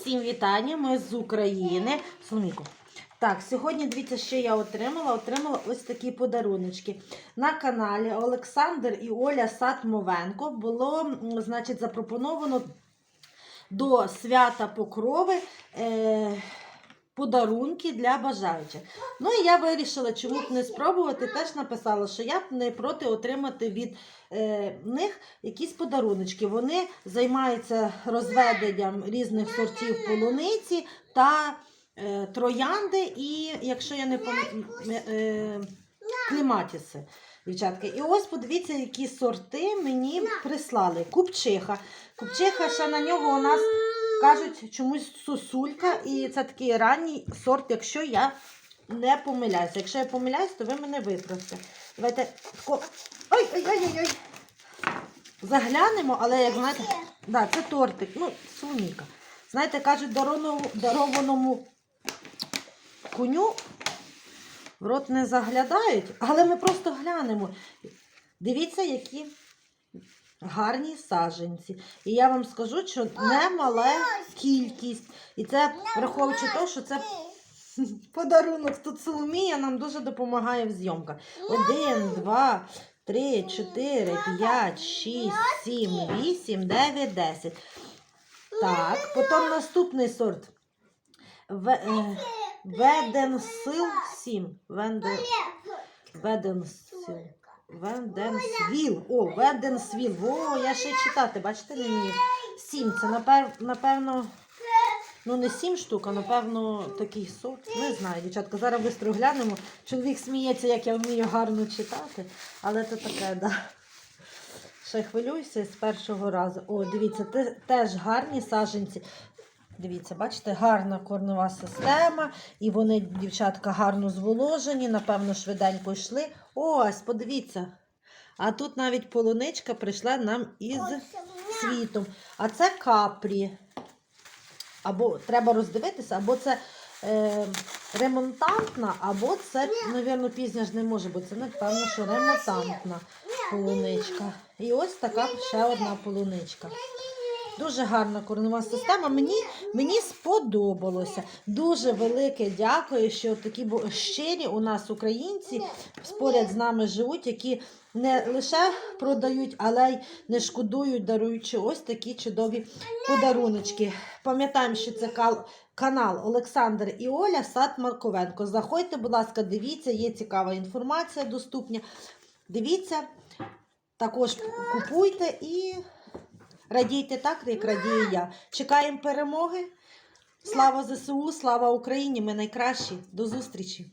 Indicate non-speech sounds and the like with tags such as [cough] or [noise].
Всім вітання, ми з України. Суміку. Так, сьогодні дивіться, що я отримала. Отримала ось такі подаруночки. На каналі Олександр і Оля Сатмовенко було, значить, запропоновано до свята Покрови е, подарунки для бажаючих. Ну і я вирішила, чому б не спробувати. Теж написала, що я б не проти отримати від е, них якісь подаруночки. Вони займаються розведенням різних сортів полуниці та е, троянди, і якщо я не пам'ятаю, е, кліматіси. Дівчатки, і ось подивіться, які сорти мені прислали. Купчиха. Купчиха ще на нього у нас кажуть чомусь сосулька, і це такий ранній сорт, якщо я не помиляюся. Якщо я помиляюсь, то ви мене виправте. Давайте тако. Ой, ой, ой, ой, ой. Заглянемо, але як знаєте, да, це тортик, ну, соломіка. Знаєте, кажуть, дарованому, дарованому коню в рот не заглядають, але ми просто глянемо. Дивіться, які гарні саджанці. І я вам скажу, що немала кількість. І це враховуючи те, що це [laughs] подарунок. Тут Соломія нам дуже допомагає в зйомках. Один, два, три, чотири, п'ять, шість, сім, вісім, дев'ять, десять. Так, потім наступний сорт. Е, Веденсил 7. Венде, Веденсил. Веденсвіл. О, Веденсвіл. О, я ще читати, бачите, не вмію. Сім. Це напев, напевно. Ну, не сім штук, а напевно такий сорт. Не знаю, дівчатка. Зараз швидко глянемо. Чоловік сміється, як я вмію гарно читати, але це таке, да. Ще хвилююся з першого разу. О, дивіться, те- теж гарні саджанці. Дивіться, бачите, гарна корнова система, і вони, дівчатка, гарно зволожені, напевно, швиденько йшли. Ось, подивіться. А тут навіть полуничка прийшла нам із світом. А це капрі. Або треба роздивитися, або це е, ремонтантна, або це, мабуть, пізня ж не може бути. Це, напевно, що ремонтантна полуничка. І ось така ще одна полуничка. Дуже гарна корнова система. Мені, мені сподобалося. Дуже велике дякую, що такі щирі у нас українці поряд з нами живуть, які не лише продають, але й не шкодують, даруючи ось такі чудові подаруночки. Пам'ятаємо, що це канал Олександр і Оля Сад Марковенко. Заходьте, будь ласка, дивіться, є цікава інформація доступна. Дивіться, також купуйте і радійте так, як радію я. Чекаємо перемоги. Слава ЗСУ, слава Україні! Ми найкращі. До зустрічі!